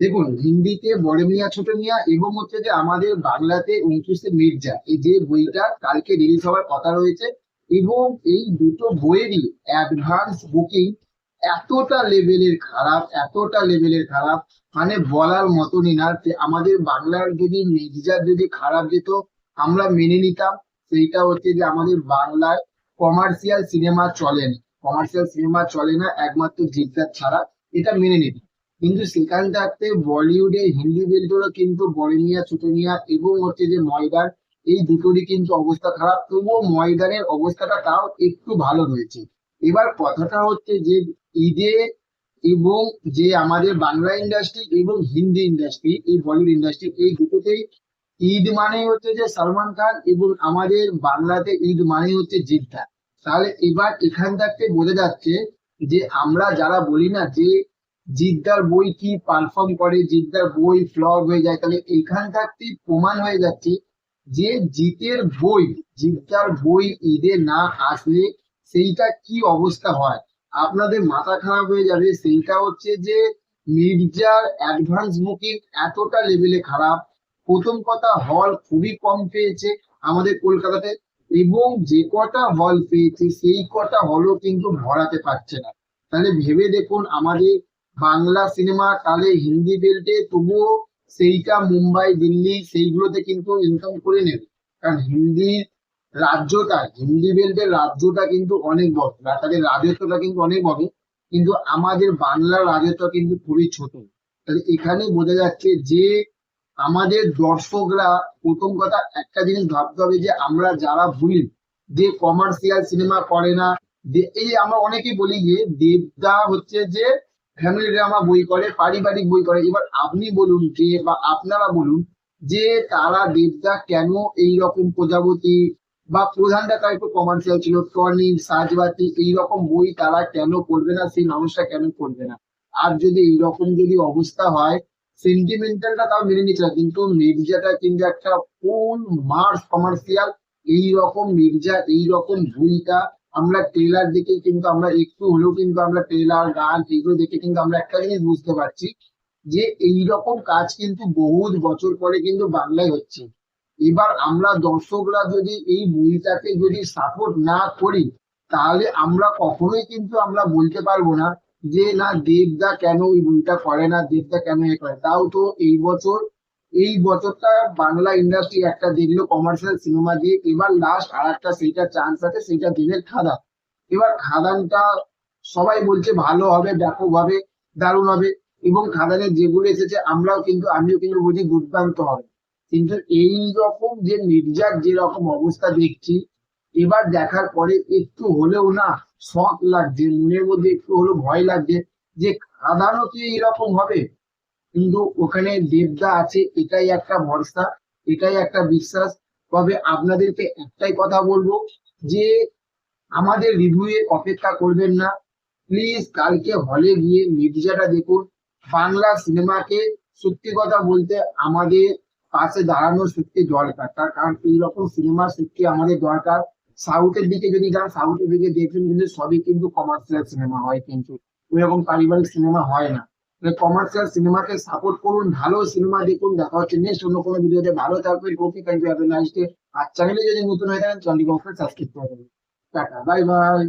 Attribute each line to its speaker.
Speaker 1: দেখুন, হিন্দিতে বড় মিয়া, ছোট মিয়া এবং হচ্ছে যে আমাদের বাংলাতে উনত্রিশে মির্জা, এই যে বইটা কালকে রিলিজ হওয়ার কথা রয়েছে এবং এই দুটো বইয়েরই অ্যাডভান্স বুকিং এতটা লেভেলের খারাপ, এতটা লেভেলের খারাপ মানে বলার মতনই না। যে আমাদের বাংলার যদি মির্জার যদি খারাপ যেত, আমরা মেনে নিতাম। সেইটা হচ্ছে যে আমাদের বাংলায় কমার্শিয়াল সিনেমা চলে না। কমার্শিয়াল সিনেমা চলে না, একমাত্র জিদ্দার ছাড়া এটা মেনে নিতাম। কিন্তু সেখান বলিউডে হিন্দি বেল্টেরও কিন্তু বড় মিয়া এবং হচ্ছে যে ময়দান, এই দুটোরই কিন্তু অবস্থা খারাপ। তবুও ময়দানের অবস্থাটা তাও একটু ভালো রয়েছে। এবার কথাটা হচ্ছে যে, ঈদে এবং যে আমাদের বাংলা ইন্ডাস্ট্রি এবং হিন্দি ইন্ডাস্ট্রি এই বলিউড ইন্ডাস্ট্রি এই দুটোতেই ঈদ মানে হচ্ছে যে সালমান খান এবং আমাদের বাংলাতে ঈদ মানে হচ্ছে জিদ্দা। তাহলে এবার এখান থাকতে বোঝা যাচ্ছে যে, আমরা যারা বলি না যে জিদ্দার বই কি পারফর্ম করে? জিদ্দার বই ফ্লপ হয়ে যায়। তাহলে এখান থাকতেই প্রমাণ হয়ে যাচ্ছে যে জিতের বই, জিদ্দার বই ঈদে না আসলে সেইটা কি অবস্থা হয়? আপনাদের মাথা খারাপ হয়ে যাবে। সেইটা হচ্ছে যে মির্জার অ্যাডভান্স বুকিং এতটা লেভেলে খারাপ। প্রথম কথা হল খুবই কম পেয়েছে আমাদের কলকাতাতে এবং যে কটা হল পেয়েছে, সেই কটা হলও কিন্তু ভরাতে পারছে না। তাহলে ভেবে দেখুন আমাদের বাংলা সিনেমা তাহলে হিন্দি বেল্টে তবুও সেইটা মুম্বাই, দিল্লি সেইগুলোতে কিন্তু ইনকাম করে নেবে। কারণ হিন্দি রাজ্যটা, হিন্দি বেল্টের রাজ্যটা কিন্তু অনেক বড়। তাদের রাজত্বটা কিন্তু অনেক বড়। কিন্তু আমাদের বাংলার রাজত্ব কিন্তু খুবই ছোট। তাহলে এখানে বোঝা যাচ্ছে যে আমাদের দর্শকরা প্রথম কথা একটা জিনিস ভাবতে হবে যে আমরা যারা ভুলি, যে কমার্শিয়াল সিনেমা করে না এই আমরা অনেকেই বলি যে দেবদা হচ্ছে যে ফ্যামিলি ড্রামা বই করে পারিবারিক বই করে এবার আপনি বলুন যে, বা আপনারা বলুন যে, তারা দেবদা কেন এই রকম প্রজাপতি বা প্রধানটা তার একটু কমার্শিয়াল ছিল টনিক সাজবাতি, এইরকম বই তারা কেন করবে না, সেই মানুষটা কেন করবে না? আর যদি এইরকম যদি অবস্থা হয় সেন্টিমেন্টালটা তাও মেনে নিচ্ছে কিন্তু মির্জাটা কিন্তু একটা ফুল মার্স কমার্শিয়াল এইরকম মির্জা, এইরকম বইটা আমরা ট্রেলার দেখে কিন্তু আমরা একটু হলেও কিন্তু আমরা ট্রেলার গান, এগুলো দেখে কিন্তু আমরা একটা জিনিস বুঝতে পারছি যে এইরকম কাজ কিন্তু বহুত বছর পরে কিন্তু বাংলায় হচ্ছে। এবার আমরা দর্শকরা যদি এই বইটাকে যদি সাপোর্ট না করি, তাহলে আমরা কখনোই কিন্তু আমরা বলতে পারব না যে, না, দেবদা কেন এই বইটা করে না? দেবদা কেন এ করে তাও তো এই বছর এই বছরটা বাংলা ইন্ডাস্ট্রি একটা দেখল কমার্শিয়াল সিনেমা দিয়ে, এবার লাস্ট আর একটা সেইটা চান্স আছে, সেইটা দেবের খাদান। এবার খাদানটা সবাই বলছে ভালো হবে, ব্যাপক হবে, দারুণ হবে, এবং খাদানের যেগুলো এসেছে, আমরাও কিন্তু, আমিও কিন্তু বুঝি দুর্দান্ত হবে। কিন্তু এই রকম যে মির্জার যে রকম অবস্থা দেখছি, এবার দেখার পরে একটু হলেও না শখ লাগছে, মনের মধ্যে একটু হলেও ভয় লাগছে যে খাদানও কি এরকম হবে? কিন্তু ওখানে দেবদা আছে, এটাই একটা ভরসা, এটাই একটা বিশ্বাস। তবে আপনাদেরকে একটাই কথা বলব যে, আমাদের রিভিউ অপেক্ষা করবেন না। প্লিজ কালকে হলে গিয়ে মির্জাটা দেখুন। বাংলা সিনেমাকে সত্যি কথা বলতে আমাদের পাশে দাঁড়ানো সত্যি দরকার। তার কারণ এইরকম সিনেমা সত্যি আমাদের দরকার। সাউথের দিকে যদি যান সাউথের দিকে দেখবেন কিন্তু সবই কিন্তু কমার্শিয়াল সিনেমা হয় কিন্তু। ওইরকম পারিবারিক সিনেমা হয় না। কমার্শিয়াল সিনেমাকে সাপোর্ট করুন, ভালো সিনেমা দেখুন, দেখা হচ্ছে নেক্সট অন্য কোনো ভিডিওতে, ভালো থাকবেন ওকে থ্যাংক ইউ আর চ্যানেলে যদি নতুন হয়ে থাকেন চ্যানেলটিকে অবশ্যই সাবস্ক্রাইব করে দেবেন। Tata bye bye